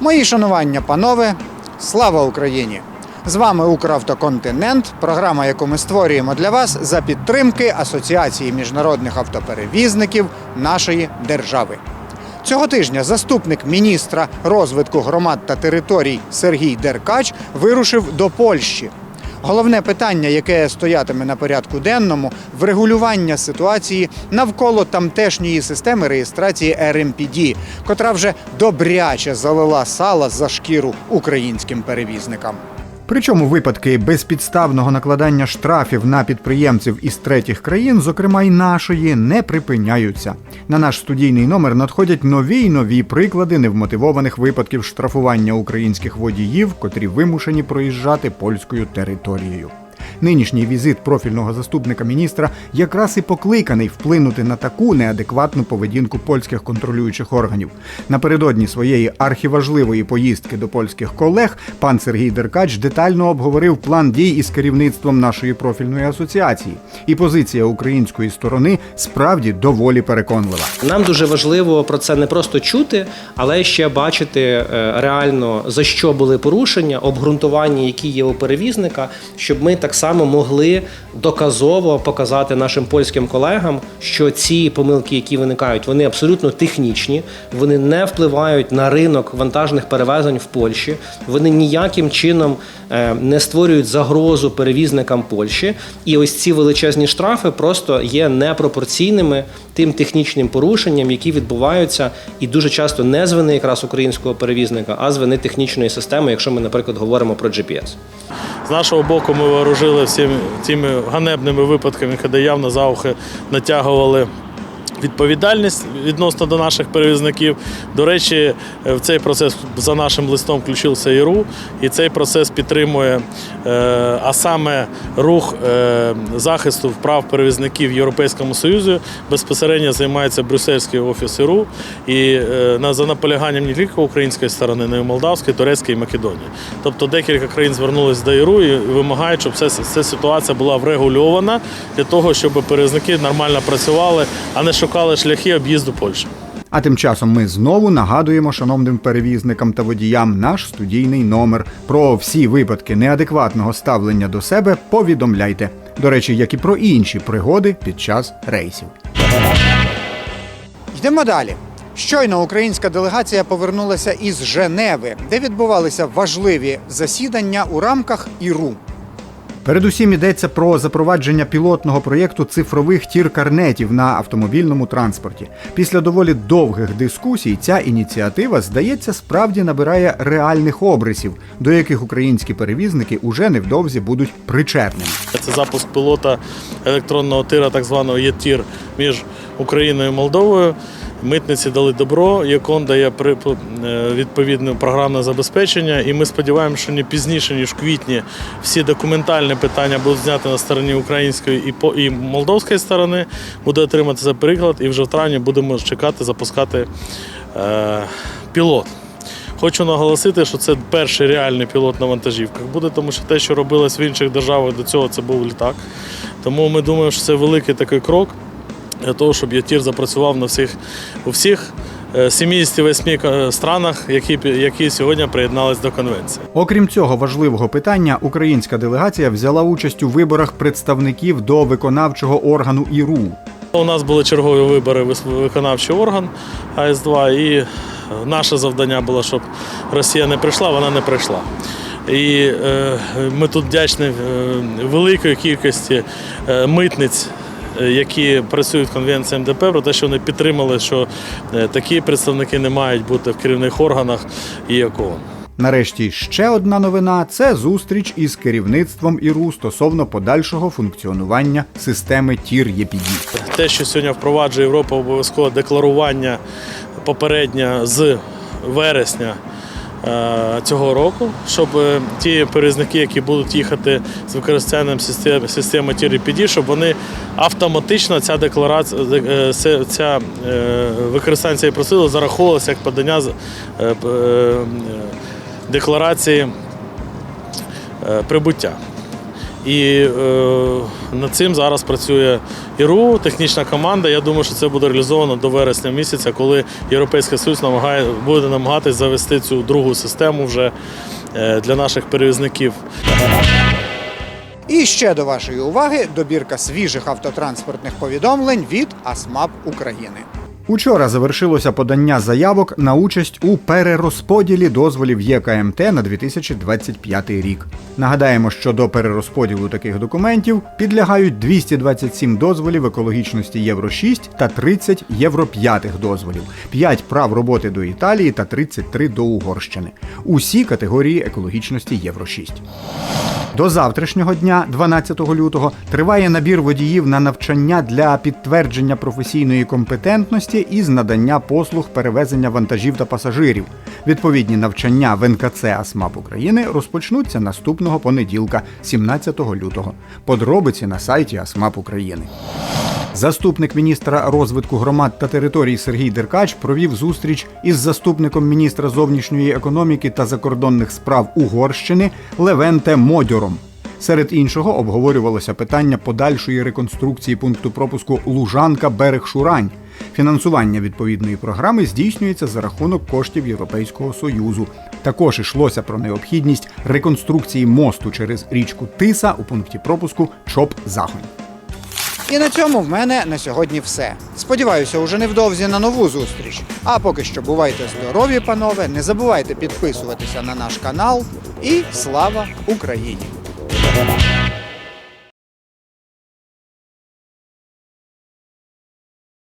Мої шанування, панове, слава Україні! З вами Укравтоконтинент, програма, яку ми створюємо для вас за підтримки Асоціації міжнародних автоперевізників нашої держави. Цього тижня заступник міністра розвитку громад та територій Сергій Деркач вирушив до Польщі. Головне питання, яке стоятиме на порядку денному, врегулювання ситуації навколо тамтешньої системи реєстрації РМПД, котра вже добряче залила сала за шкіру українським перевізникам. Причому випадки безпідставного накладання штрафів на підприємців із третіх країн, зокрема й нашої, не припиняються. На наш студійний номер надходять нові й нові приклади невмотивованих випадків штрафування українських водіїв, котрі вимушені проїжджати польською територією. Нинішній візит профільного заступника міністра якраз і покликаний вплинути на таку неадекватну поведінку польських контролюючих органів. Напередодні своєї архіважливої поїздки до польських колег пан Сергій Деркач детально обговорив план дій із керівництвом нашої профільної асоціації. І позиція української сторони справді доволі переконлива. Нам дуже важливо про це не просто чути, але ще бачити е, реально за що були порушення, обґрунтування, які є у перевізника, щоб ми так само могли доказово показати нашим польським колегам, що ці помилки, які виникають, вони абсолютно технічні, вони не впливають на ринок вантажних перевезень в Польщі, вони ніяким чином е, не створюють загрозу перевізникам Польщі. І ось ці величезні штрафи просто є непропорційними тим технічним порушенням, які відбуваються, і дуже часто не з вини якраз українського перевізника, а з вини технічної системи, якщо ми, наприклад, говоримо про GPS. З нашого боку ми вооружили всіми цими ганебними випадками, коли явно за ухи натягували. Відповідальність відносно до наших перевізників. До речі, в цей процес за нашим листом включився ІРУ, і цей процес підтримує, е, а саме рух е, захисту прав перевізників в Європейському Союзі безпосередньо займається Брюссельський офіс ІРУ і е, за наполяганням не тільки української сторони, але й Молдавської, Турецької і Македонії. Тобто декілька країн звернулись до ІРУ і вимагають, щоб ця, ця ситуація була врегульована для того, щоб перевізники нормально працювали, а не шукали шляхи об'їзду Польщі. А тим часом ми знову нагадуємо шановним перевізникам та водіям наш студійний номер. Про всі випадки неадекватного ставлення до себе повідомляйте. До речі, як і про інші пригоди під час рейсів. Йдемо далі. Щойно українська делегація повернулася із Женеви, де відбувалися важливі засідання у рамках ІРУ. Передусім йдеться про запровадження пілотного проєкту цифрових тір-карнетів на автомобільному транспорті. Після доволі довгих дискусій ця ініціатива, здається, справді набирає реальних обрисів, до яких українські перевізники уже невдовзі будуть причетними. Це запуск пілота електронного тира, так званого ЄТІР між Україною і Молдовою. Митниці дали добро, ЯКОН дає е, відповідне програмне забезпечення, і ми сподіваємося, що не пізніше, ніж в квітні, всі документальні питання будуть зняті на стороні української і по- і молдовської сторони. Буде отримати приклад, і вже в травні будемо чекати, запускати е, пілот. Хочу наголосити, що це перший реальний пілот на вантажівках буде, тому що те, що робилось в інших державах до цього, це був літак. Тому ми думаємо, що це великий такий крок для того, щоб ЯТІР запрацював на всіх, у всіх е, 78 странах, які, які сьогодні приєднались до конвенції. Окрім цього важливого питання, українська делегація взяла участь у виборах представників до виконавчого органу ІРУ. У нас були чергові вибори виконавчий орган АС-2, і наше завдання було, щоб Росія не прийшла, вона не прийшла. І е, ми тут вдячні е, великої кількості е, митниць. Е, Які працюють в конвенції МДП, про те, що вони підтримали, що е, такі представники не мають бути в керівних органах і якого. Нарешті ще одна новина це зустріч із керівництвом ІРУ стосовно подальшого функціонування системи тір ЄПІДі. Те, що сьогодні впроваджує Європа, обов'язково декларування попереднє з вересня цього року, щоб е, ті перевізники, які будуть їхати з використанням системи, системи TRPD, щоб вони автоматично ця декларація, е, ця е, використання цієї процедури зараховувалася як подання е, е, декларації е, прибуття. І е, над цим зараз працює ІРУ, технічна команда. Я думаю, що це буде реалізовано до вересня місяця, коли Європейський Союз намагає, буде намагатись завести цю другу систему вже е, для наших перевізників. І ще до вашої уваги добірка свіжих автотранспортних повідомлень від АСМАП України. Учора завершилося подання заявок на участь у перерозподілі дозволів ЄКМТ на 2025 рік. Нагадаємо, що до перерозподілу таких документів підлягають 227 дозволів екологічності Євро 6 та 30 Євро 5 дозволів, 5 прав роботи до Італії та 33 до Угорщини. Усі категорії екологічності Євро 6. До завтрашнього дня, 12 лютого, триває набір водіїв на навчання для підтвердження професійної компетентності із надання послуг перевезення вантажів та пасажирів. Відповідні навчання в НКЦ АСМАП України розпочнуться наступного понеділка, 17 лютого. Подробиці на сайті АСМАП України. Заступник міністра розвитку громад та територій Сергій Деркач провів зустріч із заступником міністра зовнішньої економіки та закордонних справ Угорщини Левенте Модьором. Серед іншого обговорювалося питання подальшої реконструкції пункту пропуску Лужанка Берег Шурань. Фінансування відповідної програми здійснюється за рахунок коштів Європейського союзу. Також йшлося про необхідність реконструкції мосту через річку Тиса у пункті пропуску Чоп Захонь. І на цьому в мене на сьогодні все. Сподіваюся, уже невдовзі на нову зустріч. А поки що бувайте здорові, панове. Не забувайте підписуватися на наш канал. І слава Україні!